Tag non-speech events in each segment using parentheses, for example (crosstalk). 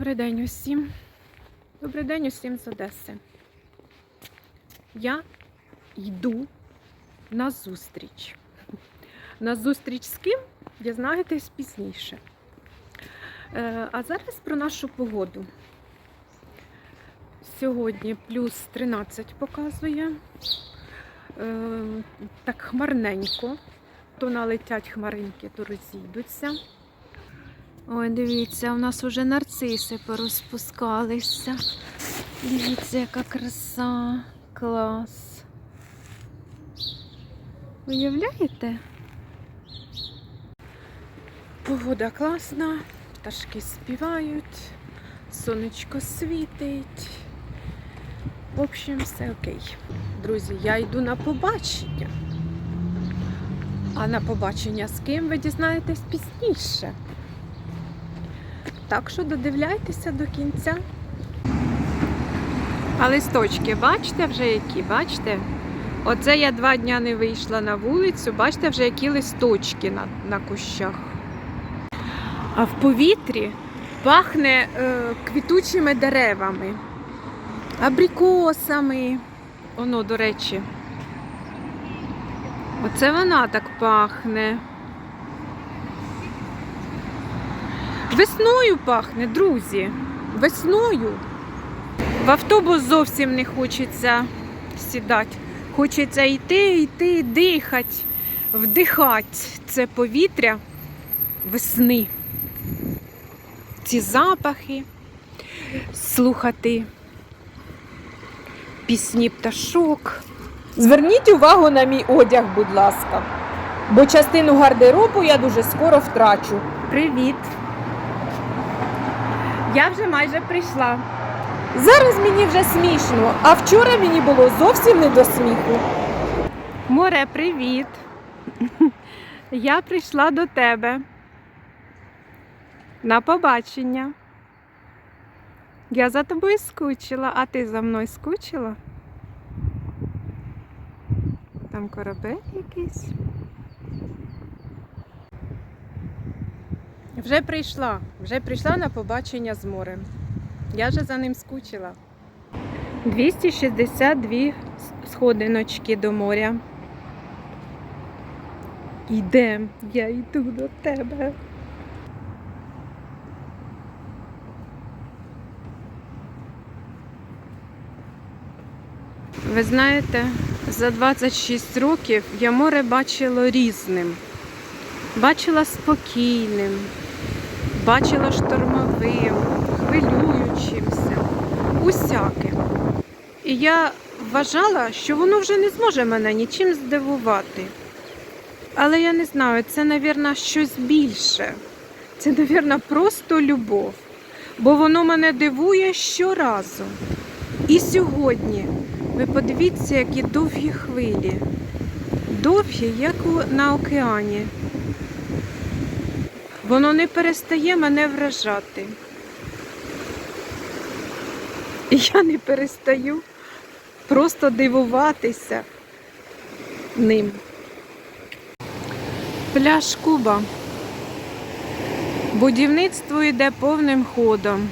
Добрий день усім. Добрий день усім з Одеси. Я йду на зустріч. На зустріч з ким дізнаєтесь пізніше. Е, А зараз про нашу погоду. Сьогодні плюс 13 показує. Е, Так хмарненько. То налетять хмаринки, то розійдуться. Ой, дивіться, у нас вже нарциси порозпускалися. Дивіться, яка краса. Клас. Уявляєте? Погода класна, пташки співають, сонечко світить. В общем, все окей. Друзі, я йду на побачення. А на побачення з ким ви дізнаєтесь пізніше. Так що додивляйтеся до кінця. А листочки, бачите вже які? Бачите? Оце я два дня не вийшла на вулицю, бачите вже які листочки на, на кущах. А в повітрі пахне е, квітучими деревами, абрикосами. Оно, до речі. Оце вона так пахне. Весною пахне, друзі. Весною. В автобус зовсім не хочеться сідати. Хочеться йти, йти, дихати, вдихати це повітря весни. Ці запахи, слухати пісні пташок. Зверніть увагу на мій одяг, будь ласка, бо частину гардеробу я дуже скоро втрачу. Привіт! Я вже майже прийшла. Зараз мені вже смішно, а вчора мені було зовсім не до сміху. Море, привіт! (laughs) Я прийшла до тебе. На побачення. Я за тобою скучила, а ти за мною скучила? Там корабель якийсь. Вже прийшла, вже прийшла на побачення з морем. Я вже за ним скучила. 262 сходиночки до моря. Йдем, я йду до тебе. Ви знаєте, за 26 років я море бачила різним. Бачила спокійним, бачила штормовим, хвилюючимся, усяким. І я вважала, що воно вже не зможе мене нічим здивувати. Але я не знаю, це, мабуть, щось більше. Це, мабуть, просто любов. Бо воно мене дивує щоразу. І сьогодні ви подивіться, які довгі хвилі. Довгі, як на океані. Воно не перестає мене вражати. І я не перестаю просто дивуватися ним. Пляж Куба. Будівництво йде повним ходом.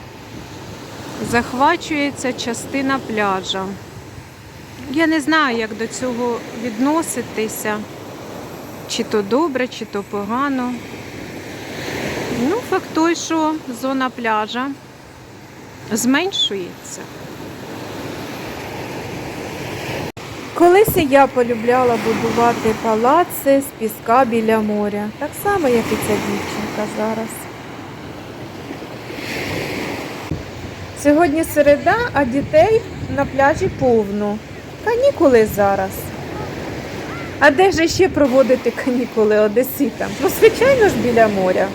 Захвачується частина пляжа. Я не знаю, як до цього відноситися, чи то добре, чи то погано. Ну, факт той, що зона пляжа зменшується. Колись я полюбляла будувати палаци з піска біля моря, так само, як і ця дівчинка зараз. Сьогодні середа, а дітей на пляжі повно. Канікули зараз. А де ж ще проводити канікули одеситам? Ну, звичайно ж, біля моря.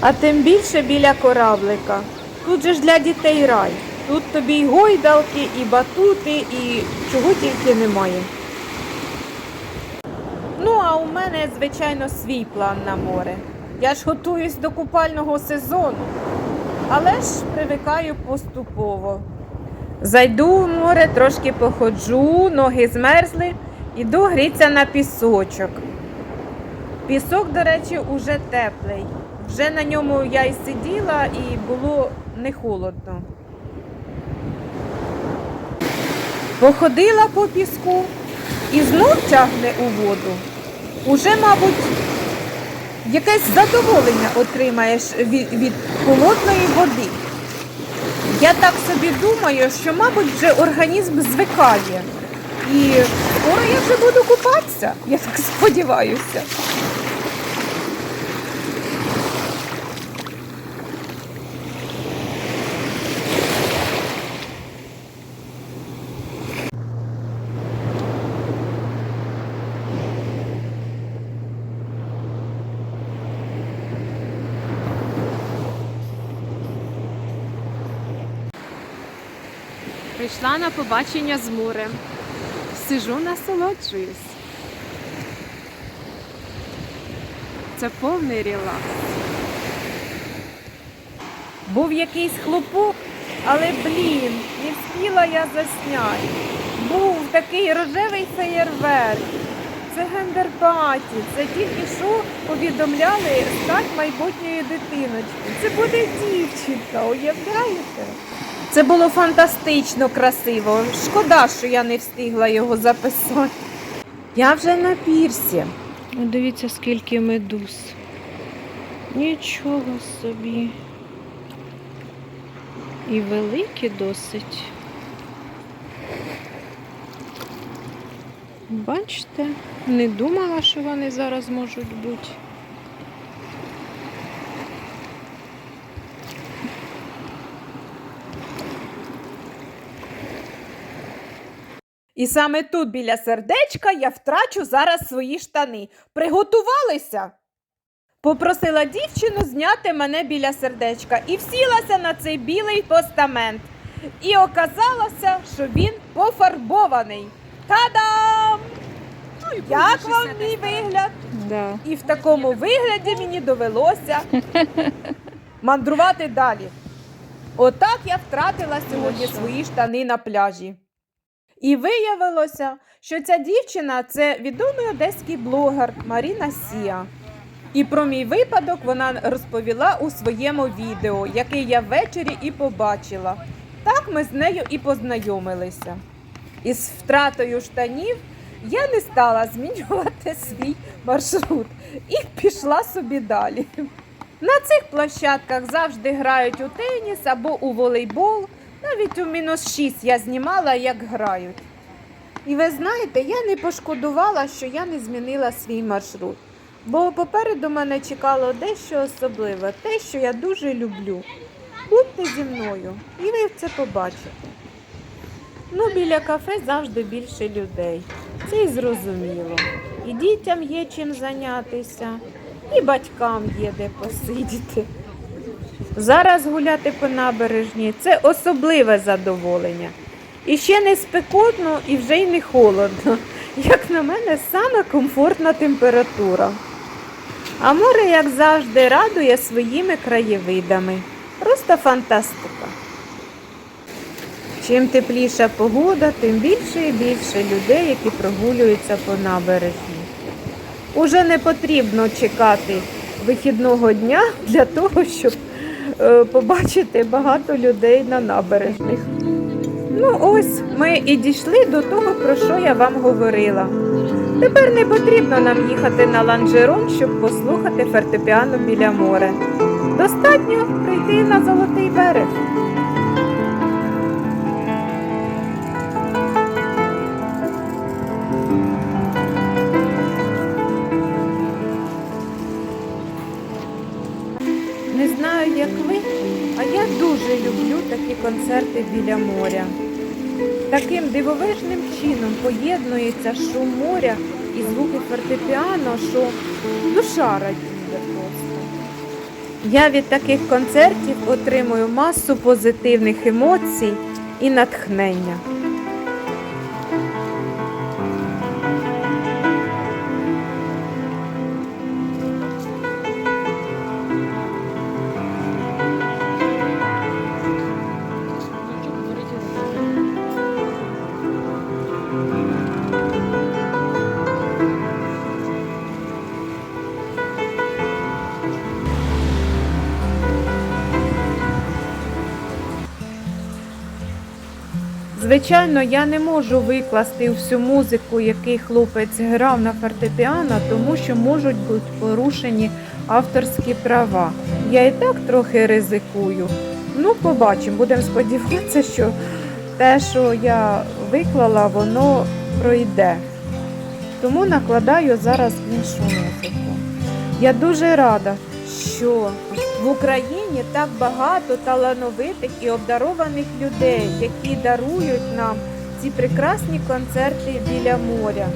А тим більше біля кораблика. Тут же ж для дітей рай. Тут тобі і гойдалки, і батути, і чого тільки немає. Ну, а у мене, звичайно, свій план на море. Я ж готуюсь до купального сезону, але ж привикаю поступово. Зайду в море, трошки походжу, ноги змерзли, іду гріться на пісочок. Пісок, до речі, уже теплий. Вже на ньому я і сиділа, і було не холодно. Походила по піску і знов тягне у воду. Уже, мабуть, якесь задоволення отримаєш від, від холодної води. Я так собі думаю, що, мабуть, вже організм звикає. І скоро я вже буду купатися, я так (laughs) сподіваюся. Прийшла на побачення з морем. Сижу, насолоджуюсь. Це повний релакс. Був якийсь хлопок, але блін, не встигла я засняти. Був такий рожевий феєрверк. Це гендерпаті. Це тільки що повідомляли стать майбутньої дитиночки. Це буде дівчинка, уявляєте? Це було фантастично красиво. Шкода, що я не встигла його записати. Я вже на пірсі. Ну, Дивіться, скільки медуз. Нічого собі. І великі досить. Бачите, не думала, що вони зараз можуть бути. І саме тут біля сердечка я втрачу зараз свої штани. Приготувалися? Попросила дівчину зняти мене біля сердечка і всілася на цей білий постамент. І оказалося, що він пофарбований. Та-дам! Як вам мій вигляд? Да. І в такому вигляді мені довелося мандрувати далі. Отак я втратила сьогодні свої штани на пляжі. І виявилося, що ця дівчина це відомий одеський блогер Маріна Сія. І про мій випадок вона розповіла у своєму відео, яке я ввечері і побачила. Так ми з нею і познайомилися. Із втратою штанів я не стала змінювати (laughs) свій маршрут і пішла собі далі. На цих площадках завжди грають у теніс або у волейбол. Навіть у мінус 6 я знімала, як грають. І ви знаєте, я не пошкодувала, що я не змінила свій маршрут. Бо попереду мене чекало дещо особливе, те, що я дуже люблю. Будьте зі мною, і ви це побачите. Ну, біля кафе завжди більше людей. Це й зрозуміло. І дітям є чим зайнятися, і батькам є де посидіти. Зараз гуляти по набережні це особливе задоволення. І ще не спекотно, і вже й не холодно. Як на мене, саме комфортна температура. А море, як завжди, радує своїми краєвидами. Просто фантастика. Чим тепліша погода, тим більше і більше людей, які прогулюються по набережні. Уже не потрібно чекати вихідного дня для того, щоб побачити багато людей на набережних. Ну ось ми і дійшли до того, про що я вам говорила. Тепер не потрібно нам їхати на ланжерон, щоб послухати фортепіано біля моря. Достатньо прийти на золотий берег. Концерти біля моря. Таким дивовижним чином поєднується шум моря і звуки фортепіано, що душа радіє просто. Я від таких концертів отримую масу позитивних емоцій і натхнення. Звичайно, я не можу викласти всю музику, який хлопець грав на фортепіано, тому що можуть бути порушені авторські права. Я і так трохи ризикую. Ну, побачимо. Будемо сподіватися, що те, що я виклала, воно пройде. Тому накладаю зараз іншу музику. Я дуже рада, що в Україні так багато талановитих і обдарованих людей, які дарують нам ці прекрасні концерти біля моря.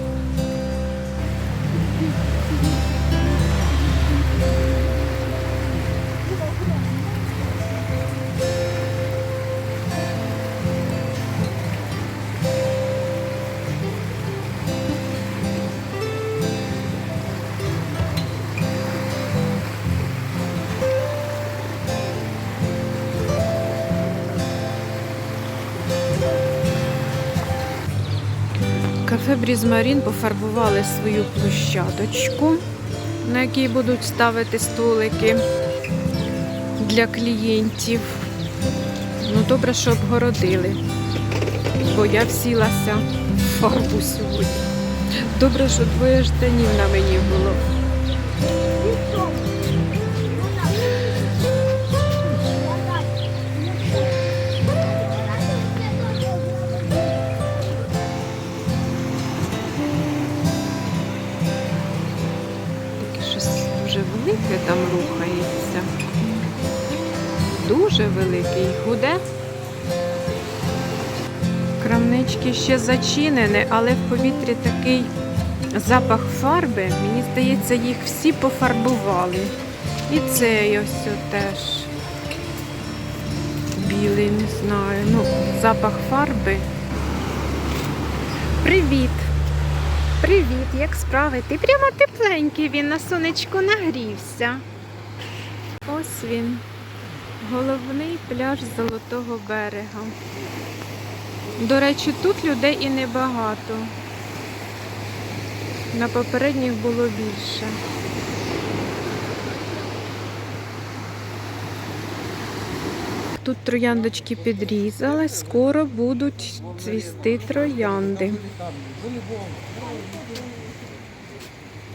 Брізмарін пофарбували свою площадочку, на якій будуть ставити столики для клієнтів. Ну, добре, що обгородили, бо я всілася в фарбу сьогодні. Добре, що двоє штанів на мені було. Велике там рухається. Дуже велике і худе. Крамнички ще зачинені, але в повітрі такий запах фарби. Мені здається, їх всі пофарбували. І цей ось теж. Білий, не знаю. Ну, запах фарби. Привіт! Привіт, як справи? Ти прямо тепленький, він на сонечку нагрівся. Ось він. Головний пляж Золотого берега. До речі, тут людей і небагато. На попередніх було більше. Тут трояндочки підрізали, скоро будуть цвісти троянди.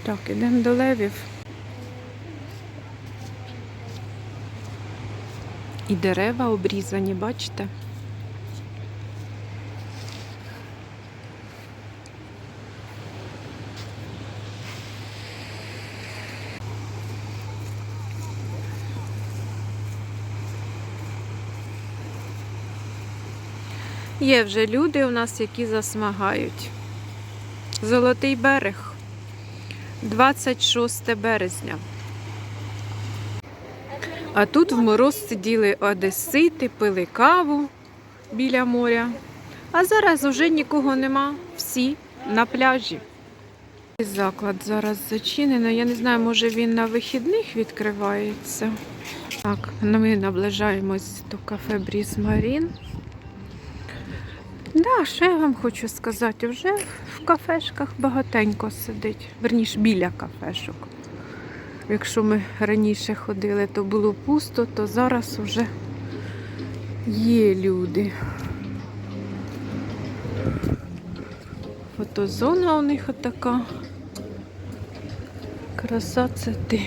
Так, ідемо до левів. І дерева обрізані, бачите? Є вже люди у нас, які засмагають. Золотий берег. 26 березня. А тут в мороз сиділи одесити, пили каву біля моря. А зараз вже нікого нема. Всі на пляжі. Заклад зараз зачинено. Я не знаю, може він на вихідних відкривається. Так, ну, ми наближаємось до кафе Бріз Марін. Да, що я вам хочу сказати? Вже в кафешках багатенько сидить. Верніше біля кафешок. Якщо ми раніше ходили, то було пусто, то зараз вже є люди. Фотозона у них отака. Краса це ти.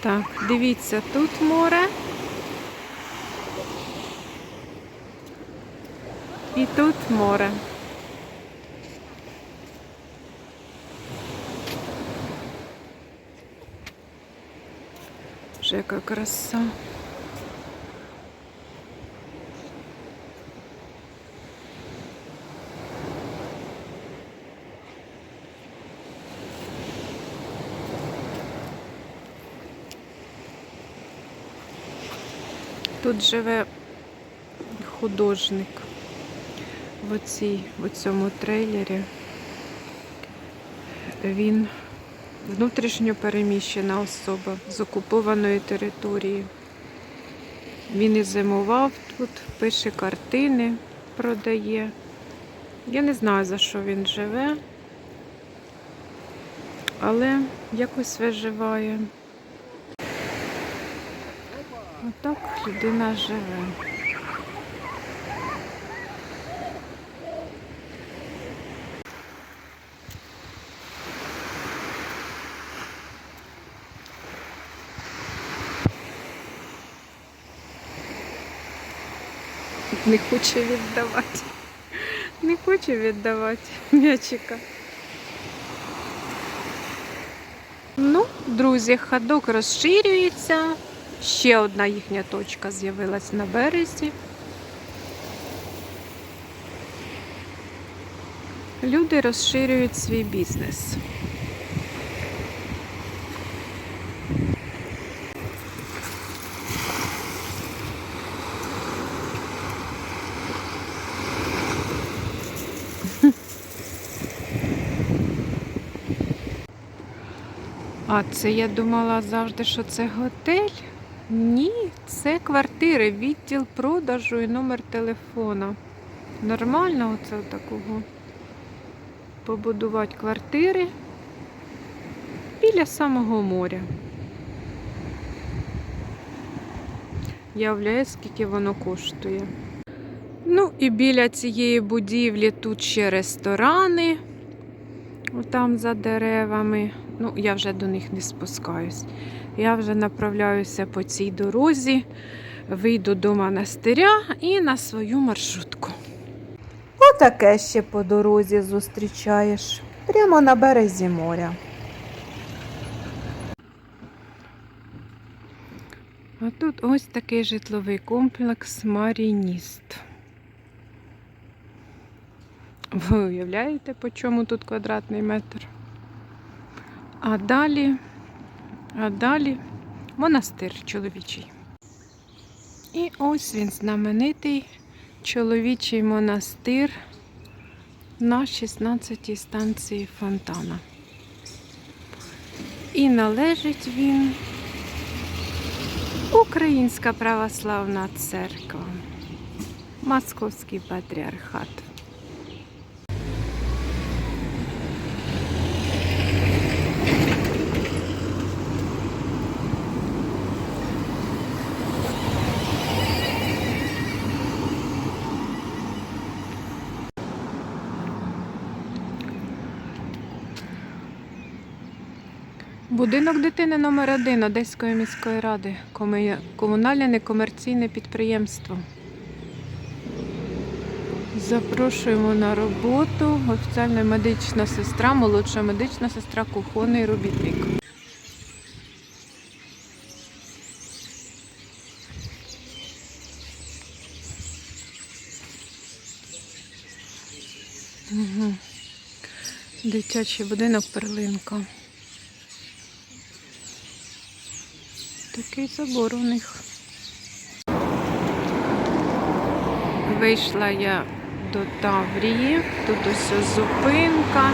Так, дивіться, тут море. І тут море. Вже яка краса. Тут живе художник в, оцій, в цьому трейлері. Він внутрішньо переміщена особа з окупованої території. Він і зимував тут, пише картини, продає. Я не знаю, за що він живе, але якось виживає. Отак людина живе. Не хоче віддавати. Не хоче віддавати м'ячика. Ну, друзі, ходок розширюється. Ще одна їхня точка з'явилась на березі. Люди розширюють свій бізнес. А це я думала завжди, що це готель. Ні, це квартири, відділ продажу і номер телефона. Нормально оце такого побудувати квартири біля самого моря. Я уявляю, скільки воно коштує. Ну і біля цієї будівлі тут ще ресторани, там за деревами. Ну, я вже до них не спускаюсь. Я вже направляюся по цій дорозі, вийду до монастиря і на свою маршрутку. Отаке ще по дорозі зустрічаєш. Прямо на березі моря. А тут ось такий житловий комплекс Марініст. Ви уявляєте, по чому тут квадратний метр? А далі, а далі монастир чоловічий. І ось він знаменитий чоловічий монастир на 16-й станції Фонтана. І належить він Українська православна церква, Московський патріархат. Будинок дитини номер 1 Одеської міської ради. Комунальне некомерційне підприємство. Запрошуємо на роботу. Офіціальна медична сестра, молодша медична сестра, кухонний робітник. Дитячий будинок перлинка. Такий забор у них. Вийшла я до Таврії. Тут ось зупинка.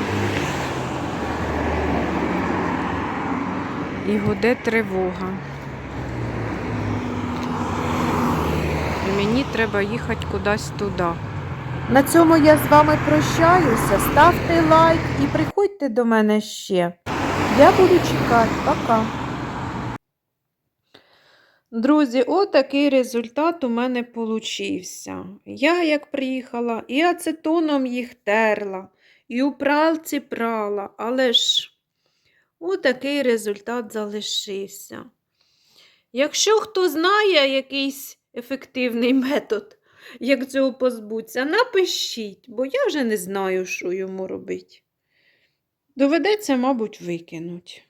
І гуде тривога. І мені треба їхати кудись туди. На цьому я з вами прощаюся. Ставте лайк і приходьте до мене ще. Я буду чекати. Пока. Друзі, отакий результат у мене получився. Я як приїхала, і ацетоном їх терла, і у пралці прала, але ж отакий результат залишився. Якщо хто знає якийсь ефективний метод, як цього позбутися, напишіть, бо я вже не знаю, що йому робити. Доведеться, мабуть, викинуть.